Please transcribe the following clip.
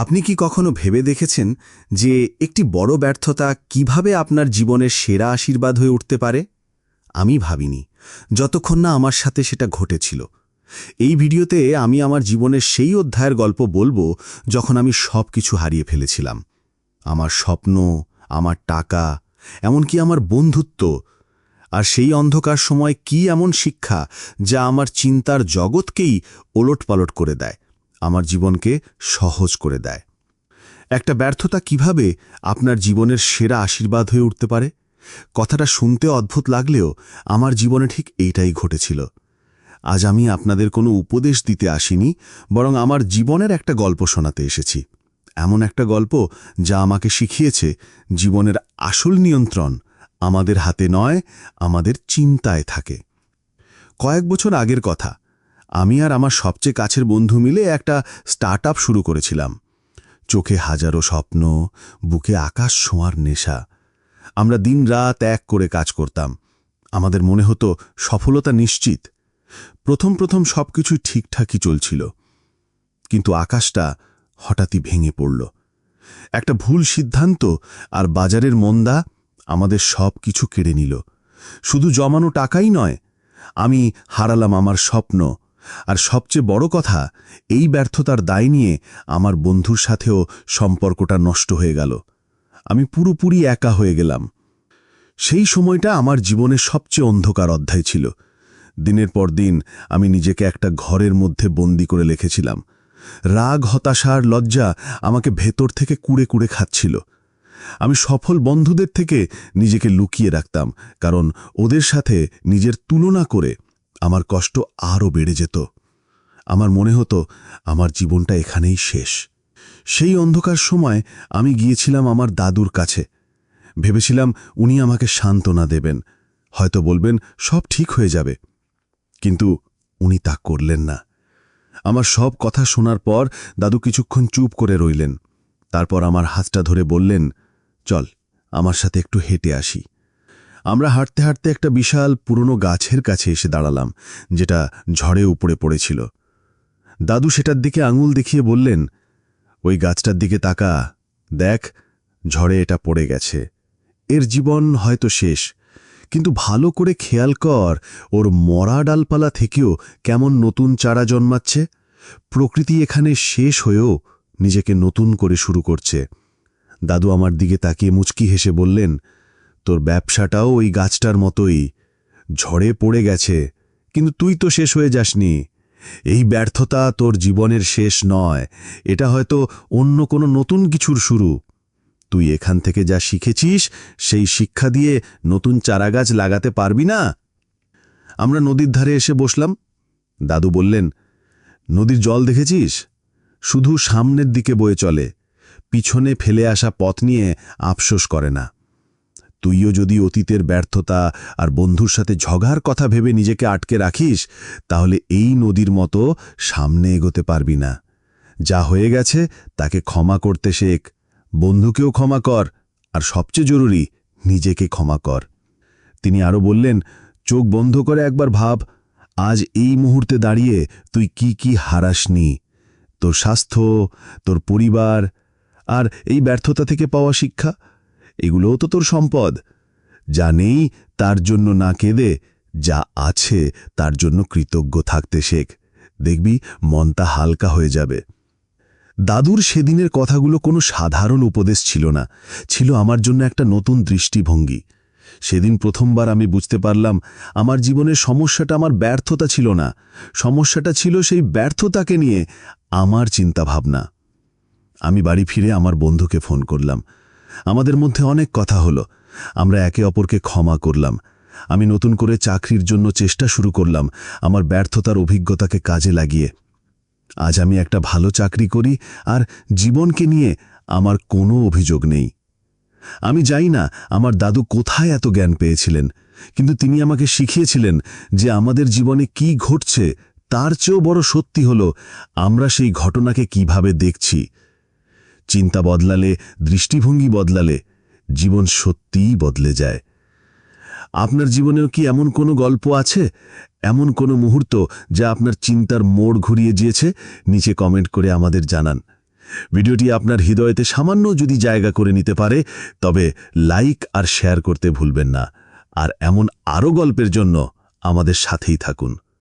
আপনি কি কখনো ভেবে দেখেছেন যে একটি বড় ব্যর্থতা কীভাবে আপনার জীবনের সেরা আশীর্বাদ হয়ে উঠতে পারে? আমি ভাবিনি, যতক্ষণ না আমার সাথে সেটা ঘটেছিল। এই ভিডিওতে আমি আমার জীবনের সেই অধ্যায়ের গল্প বলব যখন আমি সব কিছু হারিয়ে ফেলেছিলাম। আমার স্বপ্ন, আমার টাকা, এমনকি আমার বন্ধুত্ব, আর সেই অন্ধকার সময় কি এমন শিক্ষা যা আমার চিন্তার জগৎকেই ওলটপালট করে দেয়। আমার জীবনকে সহজ করে দেয়। একটা ব্যর্থতা কীভাবে আপনার জীবনের সেরা আশীর্বাদ হয়ে উঠতে পারে? কথাটা শুনতে অদ্ভুত লাগলেও আমার জীবনে ঠিক এইটাই ঘটেছিল। আজ আমি আপনাদের কোনো উপদেশ দিতে আসিনি, বরং আমার জীবনের একটা গল্প শোনাতে এসেছি। এমন একটা গল্প যা আমাকে শিখিয়েছে জীবনের আসল নিয়ন্ত্রণ আমাদের হাতে নয়, আমাদের চিন্তায় থাকে। কয়েক বছর আগের কথা আমি আর আমার সবচেয়ে কাছের বন্ধু মিলে একটা স্টার্ট শুরু করেছিলাম। চোখে হাজারো স্বপ্ন, বুকে আকাশ ছোঁয়ার নেশা। আমরা দিন রাত এক করে কাজ করতাম। আমাদের মনে হতো সফলতা নিশ্চিত। প্রথম প্রথম সবকিছু ঠিকঠাকই চলছিল। কিন্তু আকাশটা হঠাৎই ভেঙে পড়ল। একটা ভুল সিদ্ধান্ত আর বাজারের মন্দা আমাদের সব কিছু কেড়ে নিল। শুধু জমানো টাকাই নয়, আমি হারালাম আমার স্বপ্ন। আর সবচেয়ে বড় কথা, এই ব্যর্থতার দায় নিয়ে আমার বন্ধুর সাথেও সম্পর্কটা নষ্ট হয়ে গেল। আমি পুরোপুরি একা হয়ে গেলাম। সেই সময়টা আমার জীবনের সবচেয়ে অন্ধকার অধ্যায় ছিল। দিনের পর দিন আমি নিজেকে একটা ঘরের মধ্যে বন্দি করে লিখেছিলাম রাগ হতাশার লজ্জা আমাকে ভেতর থেকে কুড়ে কুড়ে খাচ্ছিল। আমি সফল বন্ধুদের থেকে নিজেকে লুকিয়ে রাখতাম, কারণ ওদের সাথে নিজের তুলনা করে আমার কষ্ট আরও বেড়ে যেত। আমার মনে হতো, আমার জীবনটা এখানেই শেষ। সেই অন্ধকার সময় আমি গিয়েছিলাম আমার দাদুর কাছে। ভেবেছিলাম উনি আমাকে সান্ত্বনা দেবেন। হয়তো বলবেন, সব ঠিক হয়ে যাবে। কিন্তু উনি তা করলেন না। আমার সব কথা শোনার পর দাদু কিছুক্ষণ চুপ করে রইলেন। তারপর আমার হাতটা ধরে বললেন, চল, আমার সাথে একটু হেঁটে আসি। আমরা হাঁটতে হাঁটতে একটা বিশাল পুরনো গাছের কাছে এসে দাঁড়ালাম, যেটা ঝড়ে উপড়ে পড়েছিল। দাদু সেটার দিকে আঙুল দেখিয়ে বললেন, ওই গাছটার দিকে তাকা, দেখ, ঝড়ে এটা পড়ে গেছে। এর জীবন হয়তো শেষ, কিন্তু ভালো করে খেয়াল কর, ওর মরা ডালপালা থেকেও কেমন নতুন চারা জন্মাচ্ছে। প্রকৃতি এখানে শেষ হয়েও নিজেকে নতুন করে শুরু করছে। দাদু আমার দিকে তাকিয়ে মুচকি হেসে বললেন তোর ব্যবসাটাও ওই গাছটার মতোই। ঝড়ে পড়ে গেছে। কিন্তু তুই তো শেষ হয়ে যাসনি। এই ব্যর্থতা তোর জীবনের শেষ নয়। এটা হয়তো অন্য কোনো নতুন কিছুর শুরু। তুই এখান থেকে যা শিখেছিস, সেই শিক্ষা দিয়ে নতুন চারাগাছ লাগাতে পারবি না? আমরা নদীর ধারে এসে বসলাম। দাদু বললেন, নদীর জল দেখেছিস? শুধু সামনের দিকে বয়ে চলে। পিছনে ফেলে আসা পথ নিয়ে আফসোস করে না। তুইও যদি অতীতের ব্যর্থতা আর বন্ধুর সাথে ঝগার কথা ভেবে নিজেকে আটকে রাখিস, তাহলে এই নদীর মতো সামনে এগোতে পারবি না। যা হয়ে গেছে তাকে ক্ষমা করতে শেখ। বন্ধুকেও ক্ষমা কর, আর সবচেয়ে জরুরি, নিজেকে ক্ষমা কর। তিনি আরও বললেন, চোখ বন্ধ করে একবার ভাব, আজ এই মুহূর্তে দাঁড়িয়ে তুই কি কি হারাসনি? তোর স্বাস্থ্য, তোর পরিবার, আর এই ব্যর্থতা থেকে পাওয়া শিক্ষা এগুলোও তো তোর সম্পদ। যা নেই, তার জন্য না কেঁদে, যা আছে, তার জন্য কৃতজ্ঞ থাকতে শেখ। দেখবি, মনটা হালকা হয়ে যাবে। দাদুর সেদিনের কথাগুলো কোনো সাধারণ উপদেশ ছিল না। ছিল আমার জন্য একটা নতুন দৃষ্টিভঙ্গি। সেদিন প্রথমবার আমি বুঝতে পারলাম, আমার জীবনের সমস্যাটা আমার ব্যর্থতা ছিল না। সমস্যাটা ছিল সেই ব্যর্থতাকে নিয়ে আমার চিন্তাভাবনা। আমি বাড়ি ফিরে আমার বন্ধুকে ফোন করলাম। আমাদের মধ্যে অনেক কথা হলো। আমরা একে অপরকে ক্ষমা করলাম। আমি নতুন করে চাকরির জন্য চেষ্টা শুরু করলাম আমার ব্যর্থতার অভিজ্ঞতাকে কাজে লাগিয়ে। আজ আমি একটা ভালো চাকরি করি আর জীবনকে নিয়ে আমার কোনো অভিযোগ নেই। আমি যাই না আমার দাদু কোথায় এত জ্ঞান পেয়েছিলেন, কিন্তু তিনি আমাকে শিখিয়েছিলেন যে আমাদের জীবনে কি ঘটছে, তার চেয়েও বড় সত্যি হল, আমরা সেই ঘটনাকে কীভাবে দেখছি। চিন্তা বদলালে, দৃষ্টিভঙ্গি বদলালে, জীবন সত্যিই বদলে যায়। আপনার জীবনেও কি এমন কোনো গল্প আছে? এমন কোনো মুহূর্ত যা আপনার চিন্তার মোড় ঘুরিয়ে দিয়েছে? নিচে কমেন্ট করে আমাদের জানান। ভিডিওটি আপনার হৃদয়তে সামান্য যদি জায়গা করে নিতে পারে, তবে লাইক আর শেয়ার করতে ভুলবেন না। আর এমন আরও গল্পের জন্য আমাদের সাথেই থাকুন।